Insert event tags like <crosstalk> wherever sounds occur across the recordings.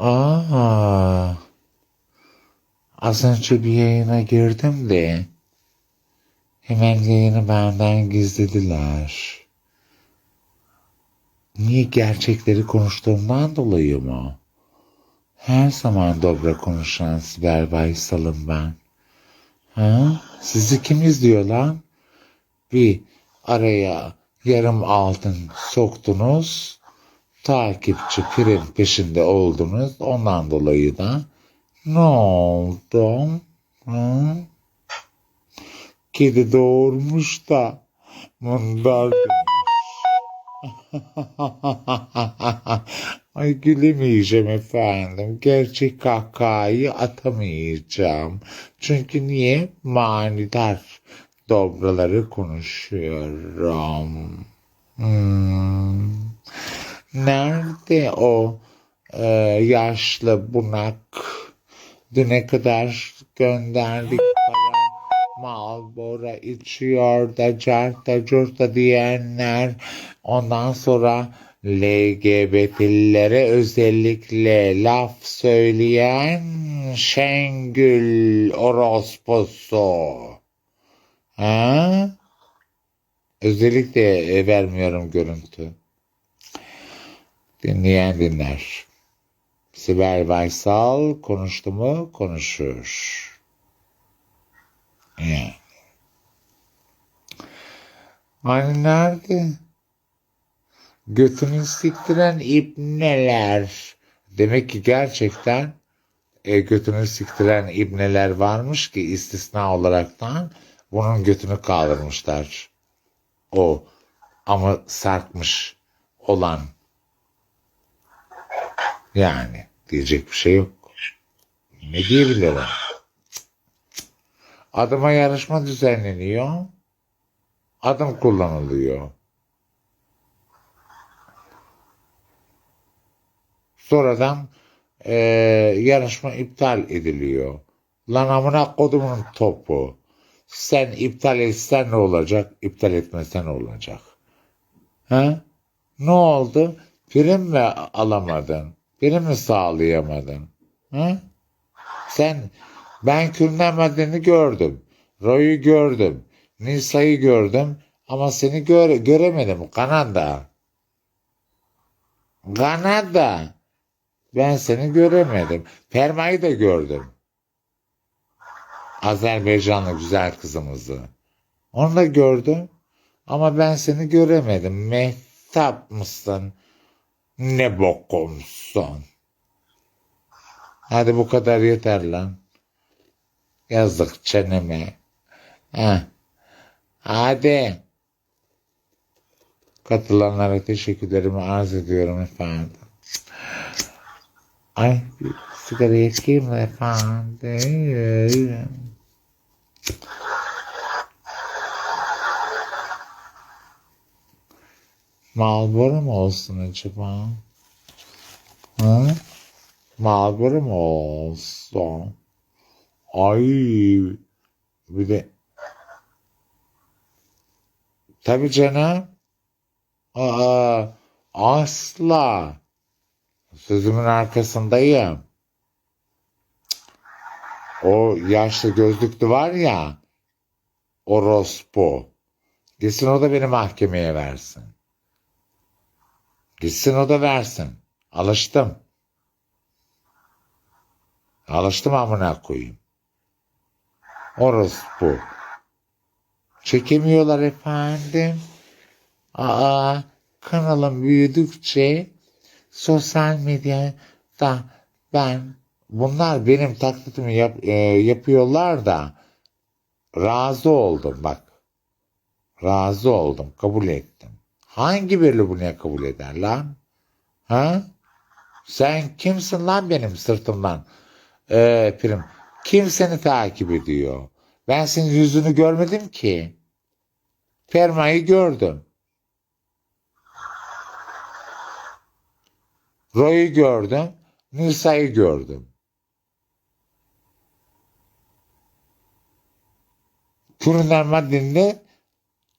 Aa, az önce bir yayına girdim de hemen yayını benden gizlediler. Niye gerçekleri konuştuğumdan dolayı mı? Her zaman dobra konuşan Sibel Baysal'ım ben. Ha? Sizi kim izliyor lan? Bir araya yarım altın soktunuz. Takipçi prim peşinde oldunuz. Ondan dolayı da ne oldu? Ha? Kedi doğurmuş da mundar. <laughs> Ay gülemeyeceğim efendim. Gerçek kahkahayı atamayacağım. Çünkü niye? Manidar dobraları konuşuyorum. Hmm. Nerede o e, yaşlı bunak? Düne kadar gönderdik para. Malbora içiyor da carta curta diyenler. Ondan sonra LGBT'lilere özellikle laf söyleyen Şengül orospusu. Ha? Özellikle e, vermiyorum görüntü. Dinleyen dinler. Sibel Baysal konuştu mu konuşur. Yani. Hani nerede? Götünü siktiren ibneler. Demek ki gerçekten e, götünü siktiren ibneler varmış ki istisna olaraktan bunun götünü kaldırmışlar. O ama sarkmış olan. Yani diyecek bir şey yok. Ne diyebilirim? Adıma yarışma düzenleniyor. Adım kullanılıyor. Sonradan e, yarışma iptal ediliyor. Lan amına kodumun topu. Sen iptal etsen ne olacak? İptal etmesen ne olacak? Ha? Ne oldu? Prim mi alamadın? Prim mi sağlayamadın? Ha? Sen ben kürlenmediğini gördüm. Roy'u gördüm. Nisa'yı gördüm. Ama seni göre göremedim. Kanada. Kanada. Ben seni göremedim. Ferma'yı da gördüm. Azerbaycanlı güzel kızımızı. Onu da gördüm. Ama ben seni göremedim. Mehtap mısın? Ne bokumsun? Hadi bu kadar yeter lan. Yazık çeneme. Heh. Hadi. Katılanlara teşekkürlerimi arz ediyorum efendim. Ay sigara yakayım efendim? Marlboro mu olsun acaba? Ha? Marlboro mu olsun? Ay bir de tabii canım. Aa, asla. Sözümün arkasındayım. O yaşlı gözlüklü var ya orospu. Gitsin o da beni mahkemeye versin. Gitsin o da versin. Alıştım. Alıştım amına koyayım. Orospu. Çekemiyorlar efendim. Aa, kanalım büyüdükçe sosyal medyada ben bunlar benim taklitimi yap, e, yapıyorlar da razı oldum bak. Razı oldum, kabul ettim. Hangi biri bunu kabul eder lan? Ha? Sen kimsin lan benim sırtımdan? Ee, prim. Kim seni takip ediyor? Ben senin yüzünü görmedim ki. Ferma'yı gördüm. Roy'u gördüm. Nisa'yı gördüm. Kurunlar Madin'de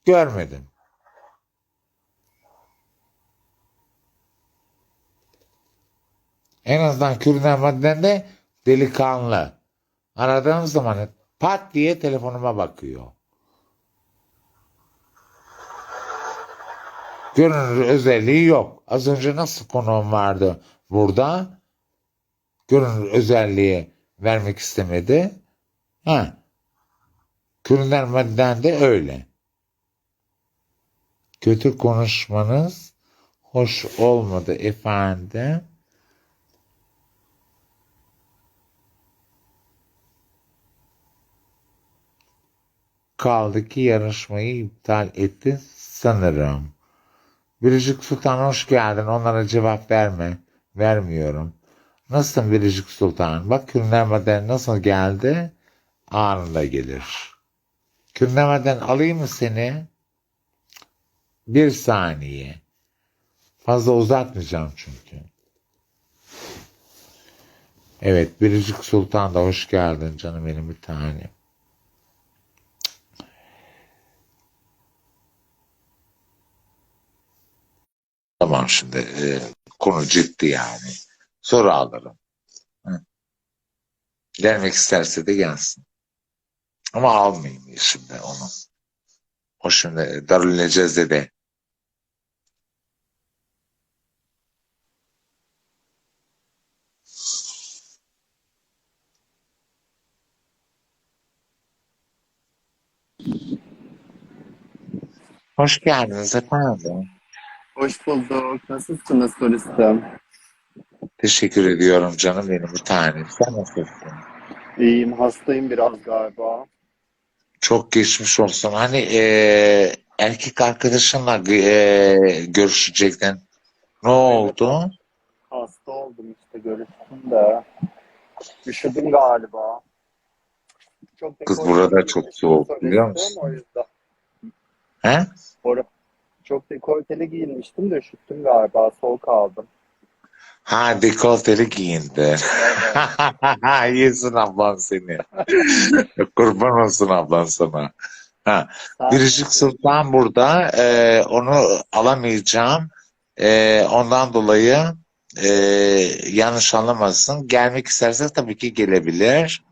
görmedim. En azından Kürden Madden de delikanlı. Aradığım zaman pat diye telefonuma bakıyor. Görünür özelliği yok. Az önce nasıl konuğum vardı burada? Görünür özelliği vermek istemedi. Ha. Kürden Madden de öyle. Kötü konuşmanız hoş olmadı efendim. Kaldı ki yarışmayı iptal etti sanırım. Biricik Sultan hoş geldin. Onlara cevap verme. Vermiyorum. Nasılsın Biricik Sultan? Bak Kürnemeden nasıl geldi? Anında gelir. Kürnemeden alayım mı seni? Bir saniye. Fazla uzatmayacağım çünkü. Evet, Biricik Sultan da hoş geldin canım benim bir tanem. Tamam şimdi e, konu ciddi yani. Soru alırım. Hı. Gelmek isterse de gelsin. Ama almayayım şimdi onu. O şimdi Darül Necezze'de. Hoş geldiniz efendim. Hoş bulduk. Nasılsınız turistim? Teşekkür ediyorum canım benim bir tanem. Sen nasılsın? İyiyim. Hastayım biraz galiba. Çok geçmiş olsun. Hani e, erkek arkadaşınla e, görüşecektin. Ne oldu? Hasta oldum işte görüştüm de. Üşüdüm galiba. Çok Kız burada çok soğuk, biliyor musun? O yüzden. He? Or- Çok dekolteli giyinmiştim de üşüttüm galiba. Soğuk aldım. Ha dekolteli giyindi. Evet. <laughs> Yesin ablan seni. <laughs> Kurban olsun ablan sana. Ha, Biricik Sultan burada. E, onu alamayacağım. E, ondan dolayı e, yanlış anlamasın. Gelmek isterse tabii ki gelebilir.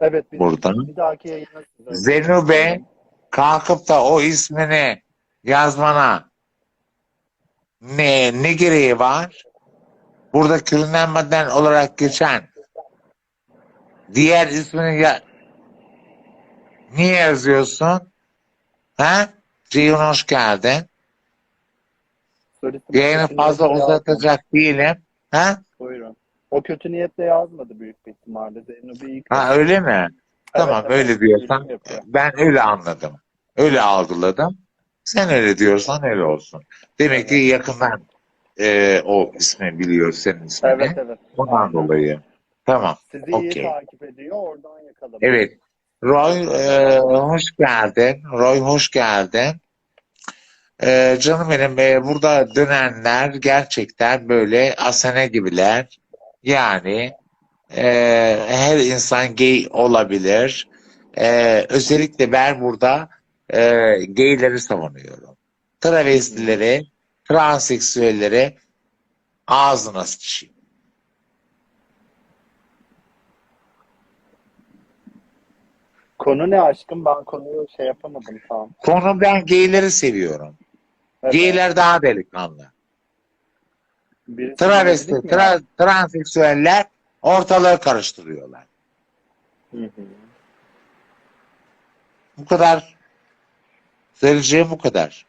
Evet bir, Buradan. bir dahaki yayına. Zenube kalkıp da o ismini yazmana ne ne gereği var? Burada kürünlenmeden olarak geçen diğer ismini ya niye yazıyorsun? Ha? Ceyhun hoş geldin. Yayını fazla uzatacak değilim. Ha? Buyurun. O kötü niyetle yazmadı büyük bir ihtimalle. Zeynep'i iyi Ha öyle mi? Tamam evet, öyle diyorsan ben öyle anladım. Öyle algıladım. Sen öyle diyorsan öyle olsun. Demek ki yakından e, o ismi biliyor senin ismini. Evet evet. Ondan Aynen. dolayı. Tamam. Sizi iyi Okey. takip ediyor. Oradan yakaladım. Evet. Roy e, hoş geldin. Roy hoş geldin. E, canım benim e, burada dönenler gerçekten böyle asene gibiler. Yani e, her insan gay olabilir. E, özellikle ben burada e, gayleri savunuyorum. Travestileri, transseksüelleri ağzına sıçayım. Konu ne aşkım? Ben konuyu şey yapamadım tam. Konu ben gayleri seviyorum. Evet. Gayler daha delikanlı. Birisi Travesti, tra transseksüeller ortalığı karıştırıyorlar. Hı hı. Bu kadar. Söyleyeceğim bu kadar.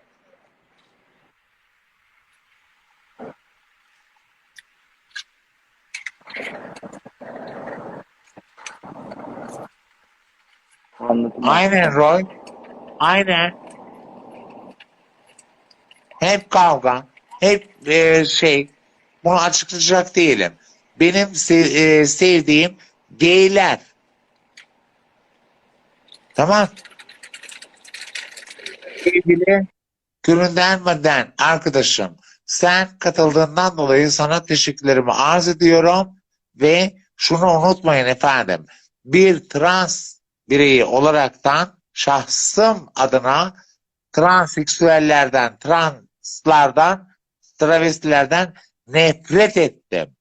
Anladım. Aynen Roy. Aynen. Hep kavga. Hep e, şey. Bunu açıklayacak değilim. Benim se- e, sevdiğim gayler. Tamam. Sevgili göründenmeden arkadaşım sen katıldığından dolayı sana teşekkürlerimi arz ediyorum ve şunu unutmayın efendim bir trans bireyi olaraktan şahsım adına transseksüellerden, translardan, travestilerden nefret ettim.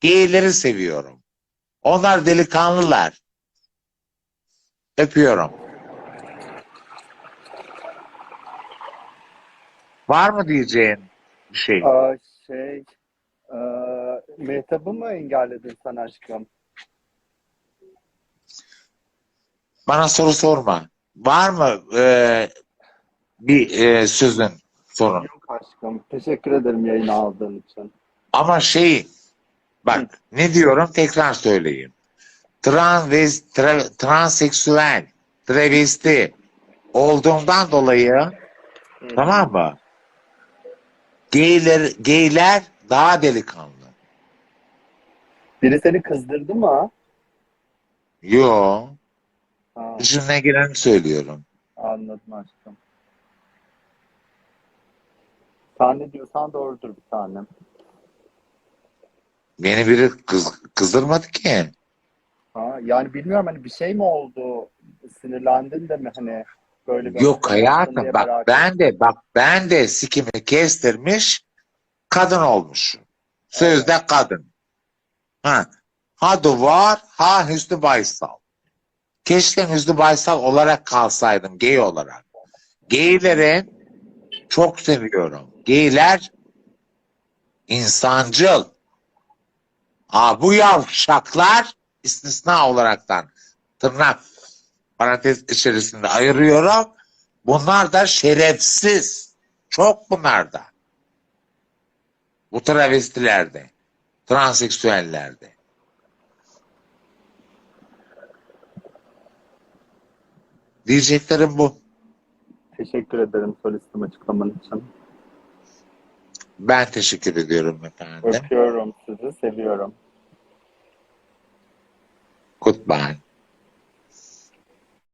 Geyleri seviyorum. Onlar delikanlılar. Öpüyorum. Var mı diyeceğin bir şey? Aa, şey, e, Mehtap'ı mı engelledin sen aşkım? Bana soru sorma. Var mı e, bir e, sözün, sorun? Yok aşkım. Teşekkür ederim yayını aldığın için. Ama şey, bak ne diyorum tekrar söyleyeyim. Transvez, tra, transseksüel, travesti olduğumdan dolayı tamam mı? Geyler, geyler daha delikanlı. Biri seni kızdırdı mı? Yo, Ha, içimden geleni söylüyorum. anladım aşkım. Sen ne diyorsan doğrudur bir tanem. Beni biri kız, kızdırmadı ki. Ha, yani bilmiyorum hani bir şey mi oldu? Sinirlendin de mi hani böyle bir Yok hayatım bak merak ben de bak ben de sikimi kestirmiş kadın olmuş. Sözde kadın. Ha. Ha Duvar, ha Hüsnü Baysal. Keşke Hüsnü Baysal olarak kalsaydım gay olarak. Gayleri çok seviyorum. Gayler insancıl. Ha bu yavşaklar istisna olaraktan tırnak parantez içerisinde ayırıyorum. Bunlar da şerefsiz. Çok bunlar da. Bu travestilerde, transseksüellerde. Diyeceklerim bu. Teşekkür ederim solistim açıklaman için. Ben teşekkür ediyorum efendim. Öpüyorum sizi, seviyorum. Goodbye.